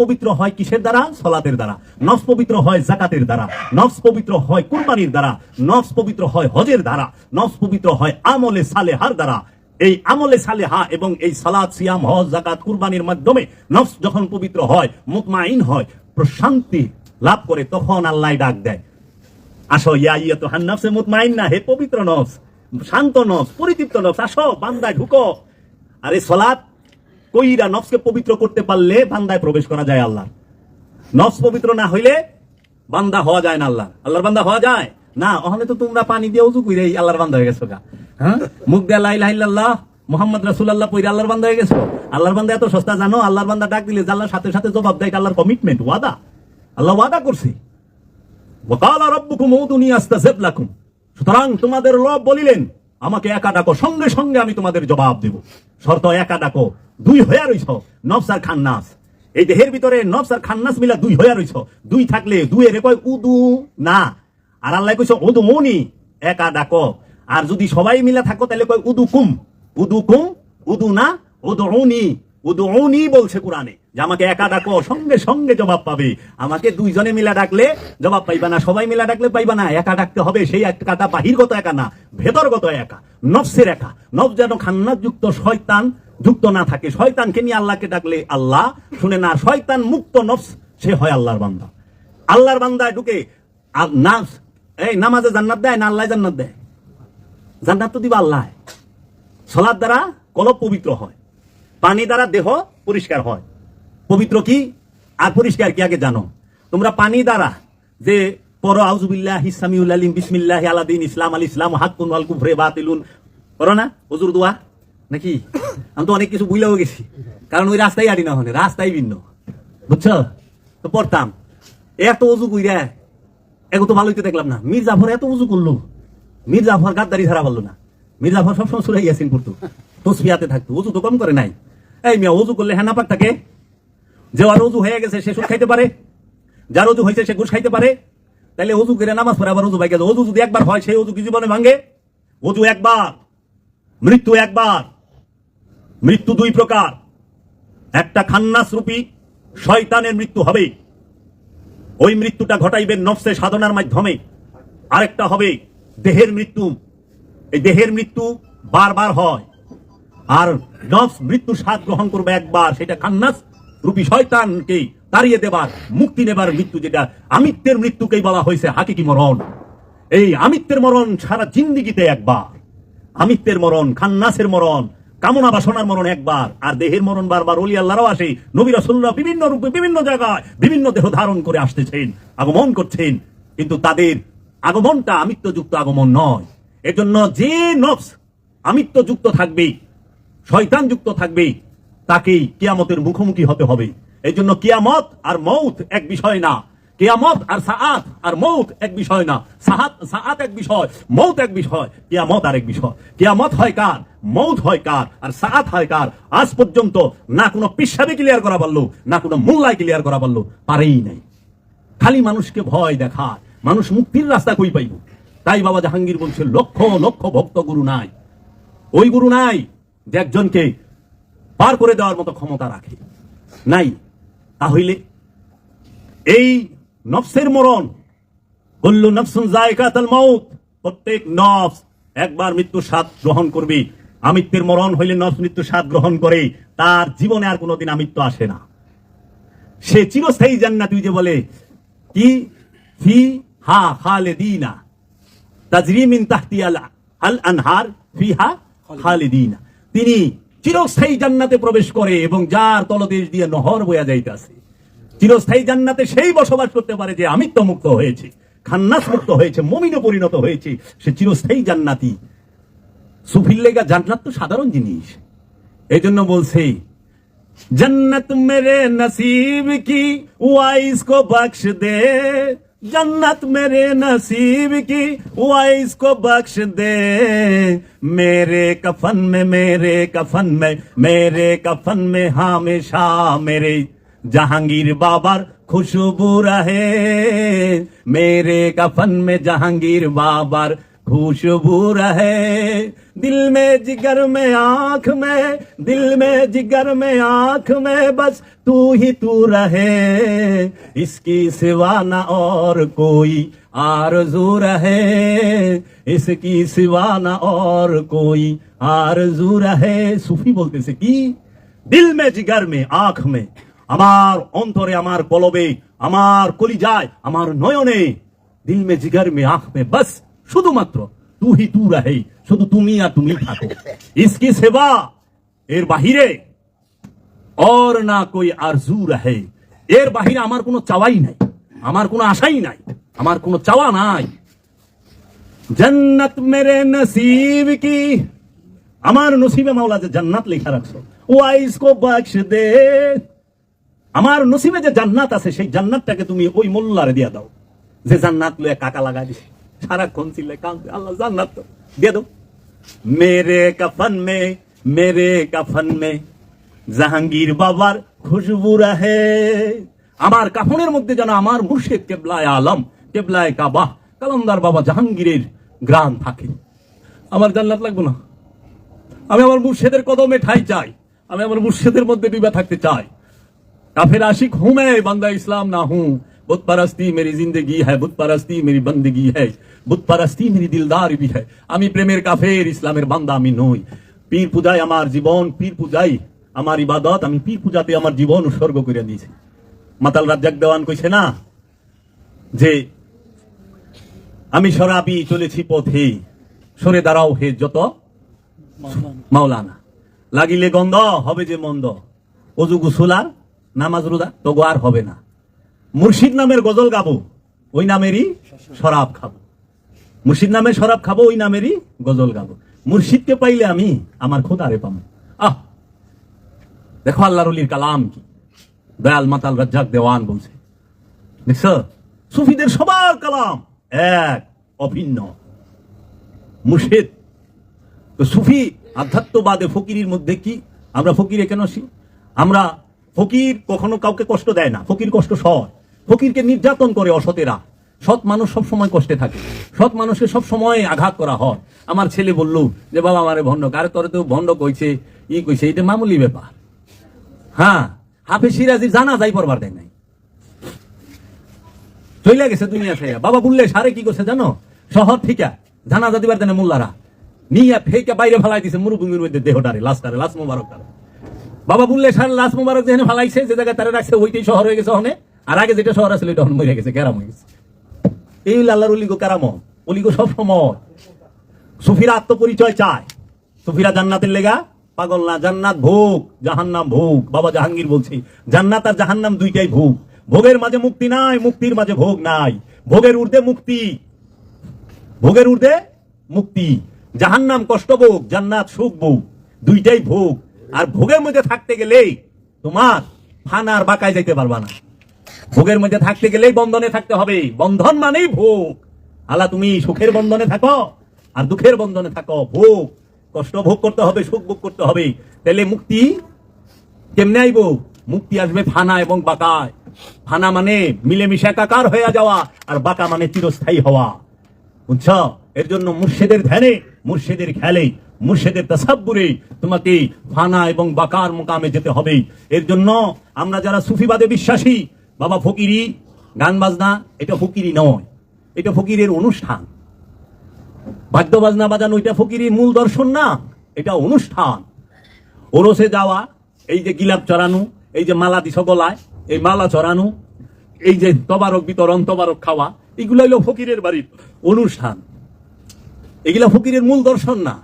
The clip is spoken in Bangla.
পবিত্র হয় কিসের দ্বারা? সলাতের দ্বারা। নফস পবিত্র হয় জাকাতের দ্বারা। নফস পবিত্র হয় কুরবানির দ্বারা। নফস পবিত্র হয় হজের দ্বারা। নফস পবিত্র হয় আমলে সালেহার দ্বারা। এই আমলে সালেহা এবং এই সালাদ সিয়াম, হজ জাকাত কুরবানির মাধ্যমে নফস যখন পবিত্র হয়, মুতমাইন হয়, প্রশান্তি লাভ করে, তখন আল্লাহ ডাক দেয়। আসো, ইয়া ইয়া তো হান নফসে মুতমাইন না, হে পবিত্র নফস, শান্ত নফস, পরিতৃপ্ত নফস, আসো, বান্দায় ঢুকো। আরে সলাৎ কইরা নফসকে পবিত্র করতে পারলে বান্দায় প্রবেশ করা যায় আল্লাহ নফস পবিত্র না হইলে বান্দা হওয়া যায় না আল্লাহ আল্লাহর বান্দা হওয়া যায়? না, ওখানে তো তোমরা পানি দিয়ে উজু কইরে আল্লাহর বান্দা হয়ে গেছো গা। হ্যাঁ? মুখ দিয়ে লা ইলাহা ইল্লাল্লাহ, মোহাম্মদ রাসূলুল্লাহ পইরে আল্লাহর বান্দা হয়ে গেছো। আল্লাহর বান্দা এত সস্তা জানো, আল্লাহর বান্দা ডাক দিলে আল্লাহর সাথে সাথে জবাব দেয় আল্লাহর কমিটমেন্ট ওয়াদা। আল্লাহ ওয়াদা করছে। ওয়াকালা রাব্বুকুম উদুনি আস্তাজিব লাকুম। সুতরাং তোমাদের রব বলিলেন, আমাকে একা ডাকো, সঙ্গে সঙ্গে আমি তোমাদের জবাব দেব। শর্ত একা ডাকো দুই হইয়া রইছ। নফস আর খান্নাস। এই দেহের ভিতরে নফস আর খান্নাস মিলা দুই হইয়া রইছ। দুই থাকলে দুই এর কয় উদু? না। আর আল্লাহ কইছ, উদু মনি, একা ডাকো আর যদি সবাই মিলা থাকো, তাহলে কয়, উদু কুম। উদু কুম? উদু না? উদু উদুনি বলছে কোরআনে। যে আমাকে একা ডাকো সঙ্গে সঙ্গে জবাব পাবে। আমাকে দুইজনে মিলা ডাকলে জবাব পাইবা না। সবাই মিলা ডাকলে পাইবা না। একা ডাকতে হবে, সেই একাটা বাহিরগত একা না, ভেতরগত একা, নফসের একা। নফ যেন খান্নাত যুক্ত শয়তান যুক্ত না থাকে। শয়তানকে নিয়ে আল্লাহকে ডাকলে আল্লাহ, শুনে না শয়তান মুক্ত নফস, সে হয় আল্লাহর বান্দা। আল্লাহর বান্দায় ঢুকে নাফস, এই নামাজে জান্নাত দেয় না আল্লাহ জান্নাত দেয়? জান্নাত তো দিবা আল্লাহ। সলাদ দ্বারা কলব পবিত্র হয়। পানি দ্বারা দেহ পরিষ্কার হয়। পবিত্র কি? আর পরিষ্কার কি আগে জানো? তোমরা পানি দ্বারা যে পর আউজুবিল্লাহ হিসামিউল আলিম, বিসমিল্লাহ আলাদিন, ইসলাম আল ইসলাম, হাক্কুন ওয়াল কুফরে বাতিলুন। করো না? হুজুর দোয়া। নাকি? আমি তো অনেক কিছু বুঝলেও গেছি। কারণ ওই রাস্তায় আড়ি না হলে রাস্তায় ভিন্ন। বুঝছ? তো পড়তাম। এত উজু কইরা, এগো তো ভালোই তো দেখলাম না। মীর জাফর এত উজু করল। মীর জাফর গাদ্দারি ছাড়া পারল না। মীর জাফর সবসময় সুরাই ইয়াসিন পড়তো। তসবিয়াতে থাকতো। উজু তো কম করে নাই। এই মিয়া, উজু করলে হ্যাঁ নাপাক থাকে? যে আর উজু হয়ে গেছে, সে সুদ খাইতে পারে। যার উজু হয়েছে সে ঘুষ খাইতে পারে। তাহলে উজু করে নামাজ পড়ে, আবার উজু ভাই গেছে উজু যদি একবার হয়, সেই উজু কি জীবনে ভাঙে? উজু একবার। মৃত্যু একবার। মৃত্যু দুই প্রকার। একটা খান্নাস রূপী শয়তানের মৃত্যু হবে। ওই মৃত্যুটা ঘটাইবেন নফসে সাধনার মাধ্যমে। আরেকটা হবে দেহের মৃত্যু। এই দেহের মৃত্যু বারবার হয়। আর নফস মৃত্যু স্বাদ গ্রহণ করবে একবার, সেটা খান্নাস রূপী শয়তানকে তাড়িয়ে দেবার, মুক্তি নেবার মৃত্যু যেটা আমিত্বের মৃত্যুকেই বলা হয়েছে, হাকিকি মরণ। এই আমিত্বের মরণ সারা জিন্দিগিতে একবার। আমিত্বের মরণ, খান্নাসের মরণ কামনা বাসনার মরণ একবার, আর দেহের মরণ বারবার। অলি আল্লাহরাও আসে। নবী রাসূলুল্লাহ বিভিন্ন রূপে, বিভিন্ন জায়গায় বিভিন্ন দেহ ধারণ করে আসতেছেন, আগমন করছেন। কিন্তু তাদের আগমনটা আমিত্বযুক্ত আগমন নয়। এজন্য যে নফস আমিত্বযুক্ত থাকবে শয়তান যুক্ত থাকবে, তাকেই কিয়ামতের মুখোমুখি হতে হবে। এই জন্য কিয়ামত আর মৌত এক বিষয় না। কিয়ামত আর সাআত আর মৌত এক বিষয় না। সাহাত, সাআত এক বিষয়, মৌত এক বিষয়, কিয়ামত আর এক বিষয়। কিয়ামত হয় কার? মৌত হয় কার? আর সাআত হয় কার? আজ পর্যন্ত না কোনো পিসাবে ক্লিয়ার করা পারল, না কোনো মোল্লায় ক্লিয়ার করা পারল, পারেই নাই। খালি মানুষকে ভয় দেখায়। মানুষ মুক্তির রাস্তা কই পাইব? তাই বাবা জাহাঙ্গীর বলছে, লক্ষ লক্ষ ভক্ত গুরু নাই। ওই গুরু নাই যে একজনকে পার করে দেওয়ার মতো ক্ষমতা রাখে। নাই। তাহলে এই নফসের মরণ। কুল্লু নফসুন জায়কাতাল মাউত। প্রত্যেক নফস একবার মৃত্যুর স্বাদ গ্রহণ করবে। আমিত্বের মরণ হইলে নফস মৃত্যুর স্বাদ গ্রহণ করে। তার জীবনে আর কোনোদিন আমিত্ব আসে না। সে চিরস্থায়ী জান্নাতি যে বলে, কি? ফি হা খালেদিনা। তাজরিমিন তাহতি আল আনহার ফিহা খালিদিনা। তিনি চিরস্থায়ী জান্নাতে প্রবেশ করে এবং যার তলদেশ দিয়ে নহর বয়া যাইতাছে। চিরস্থায়ী জান্নাতে সেই বসবাস করতে পারে যে আমিত্ব মুক্ত হয়েছে খান্নাস মুক্ত হয়েছে মমিনে পরিণত হয়েছে সে চিরস্থায়ী জান্নাতি সুফির লেগা জান্নাত তো সাধারণ জিনিস এই জন্য বলছে जन्नत मेरे नसीब की वाइस को बख्श दे जन्नत मेरे नसीब की वाइस को बख्श दे मेरे कफन में मेरे कफन में मेरे कफन में हमेशा मेरे जहांगीर बाबर खुशबू रहे। मेरे कफन में जहांगीर बाबर खुशबू रहे। दिल में जिगर में आँख में, दिल में जिगर में आँख में, बस तू ही तू रहे। इसकी सिवा न और कोई आरज़ू रहे। इसकी सिवा न और कोई आरज़ू रहे। सूफी बोलते से कि दिल में जिगर में, आँख में আমার অন্তরে আমার কলবে, আমার কলিজায়, আমার নয়নে দিল মে জিগার মে আঁখ মে বাস, শুধুমাত্র তু হি তু রাহে শুধু তুমি আর তুমি থাকো। ইসকি সেবা এর বাহিরে और না কই আরজু রাহে এর বাহিরে আমার কোনো চাওয়াই নাই, আমার কোনো আশাই নাই, আমার কোনো চাওয়া নাই। জন্নত মেরে নসিব কি? আমার নসিবে মাওলা যে জান্নাত লেখা রাখছো। ওয়াইস কো বক্স দে। আমার নসিবে যে জান্নাত আছে, সেই জান্নাতটাকে তুমি ওই মোল্লারে দিয়া দাও। যে জান্নাত লয়ে কাকা লাগাই দিছে। সারাক্ষণ কান্দে আল্লাহ, জান্নাত তো, দিয়ে দাও। মেরে কফন মে, মেরে কফন মে, জাহাঙ্গীর বাবার খুশবু রাহে। আমার কাফনের মধ্যে যেন আমার মুর্শিদ কেবলায় আলম, কেবলায় কাবাহ, কালামদার বাবা জাহাঙ্গীরের গ্রাম থাকে। আমার জান্নাত লাগবে না। আমি আমার মুর্শিদের কদমে ঠাই চাই। আমি আমার মুর্শিদের মধ্যে ডুবে থাকতে চাই। কাফের आशिक हूं मैं बंदा इस्लाम ना हूं बुत परस्ती मेरी जिंदगी है बुत परस्ती मेरी बंदगी है বুত পারাস্তি মেরি দিলদার বি হ্যায় আমি প্রেমের কাফের ইসলামের বান্দা আমি নই পীর পূজায় আমার জীবন পীর পূজাই আমার ইবাদত আমি পীর পূজাতে আমার জীবন উৎসর্গ করে দিয়েছি মাতাল রাজ্জাক দেওয়ান কইছে না যে আমি সরাবি চলেছি পথে সরে দাঁড়াও হে যত মাওলানা লাগিলে গন্ধ হবে যে মন্দ অজু গুসুলার নামাজ রোজা তগো আর হবে না। মুর্শিদ নামের গজল গাবো, ওই নামেরই শরাব খাব। মুর্শিদ নামের শরাব খাব, ওই নামেরই গজল গাবো। মুর্শিদকে পাইলে আমি আমার খোদারে পাবো। আহ! দেখো আল্লাহ কালাম কি। দয়াল মাতাল রাজ্জাক দেওয়ান বলছে দেখছ সুফিদের সবার কালাম এক, অভিন্ন। মুর্শিদ, তো সুফি আধ্যাত্মবাদে ফকিরের মধ্যে কি? আমরা ফকিরে কেন আসি? আমরা ফকির কখনো কাউকে কষ্ট দেয় না। ফকির কষ্ট সৎ। ফকিরকে নির্যাতন করে অসতেরা। সৎ মানুষ সব সময় কষ্টে থাকে। সৎ মানুষকে সব সময় আঘাত করা হয়। আমার ছেলে বলল যে, বাবা, আমারে ভণ্ড কারে তোরে তো ভণ্ড কইছে, ই কইছে এটা মামুলি ব্যাপার। হ্যাঁ হাফিজ সিরাজি জানা যাই পড়বার দেয় নাই। চলে গেছে দুনিয়া থেকে বাবা বললে, সারে কি করছে জানো? শহর থেকে জানাজা দিবার দেনে মোল্লারা। নিয়ে ফেকে বাইরে ফেলাই দিছে, মরুভূমির মধ্যে দেহটারে, লাশটারে, লাশ মোবারকটারে। বাবা বললে সার লাশ মোবারক যেখানে ফেলাইছে, যে জায়গায় তারা রাখছে, ওইটাই শহর হয়ে গেছে ওখানে। আর আগে যেটা শহর আছে, ওইটা মরে গেছে ক্যারাম হয়ে গেছে। এই আল্লাহর অলিগো কেরাম। অলিগো সব সময়। সুফিরা আত্মপরিচয় চায়। সুফিরা জান্নাতের লেগা, পাগল না, জান্নাত ভোগ, জাহান্নাম ভোগ। বাবা জাহাঙ্গীর বলছি, জান্নাত আর জাহান্নাম দুইটাই ভোগ। ভোগের মাঝে মুক্তি নাই, মুক্তির মাঝে ভোগ নাই। ভোগের ঊর্ধ্বে মুক্তি। ভোগের ঊর্ধ্বে মুক্তি। জাহান্নাম কষ্ট ভোগ, জান্নাত সুখ ভোগ। দুইটাই ভোগ। আর ভোগের মধ্যে থাকতে গেলেই তোমার ফানার বাঁকায় যাইতে পারবা না। ভোগের মধ্যে থাকতে গেলেই বন্ধনে থাকতে হবে। বন্ধন মানেই ভোগ। আলা তুমি সুখের বন্ধনে থাকো আর দুঃখের বন্ধনে থাকো। ভোগ, কষ্ট ভোগ করতে হবে, সুখ ভোগ করতে হবে। তাহলে মুক্তি কেমনে আইব? মুক্তি আসবে ফানা এবং বাঁকায়। ফানা মানে মিলেমিশে একাকার হয়ে যাওয়া আর বাঁকা মানে চিরস্থায়ী হওয়া। বুঝছ? এর জন্য মুর্শিদের ধ্যানে, মুর্শিদের খেলে মুর্শিদের তাসাব্বুরে তোমাকে ফানা এবং বাকার মোকামে যেতে হবে এর জন্য আমরা যারা সুফিবাদে বিশ্বাসী, বাবা ফকিরি গান বাজনা এটা ফকিরি নয়, এটা ফকিরের অনুষ্ঠান। বাদ্য বাজনা বাজানো এটা ফকিরির মূল দর্শন না, এটা অনুষ্ঠান। ওরসে যাওয়া, এই যে গিলাপ চড়ানো, এই যে মালা দিছ গলায় এই মালা চড়ানো, এই যে তবারক বিতরণ, তবারক খাওয়া, এগুলো হলো ফকিরের বাড়ির অনুষ্ঠান। এগুলা ফকিরের মূল দর্শন না।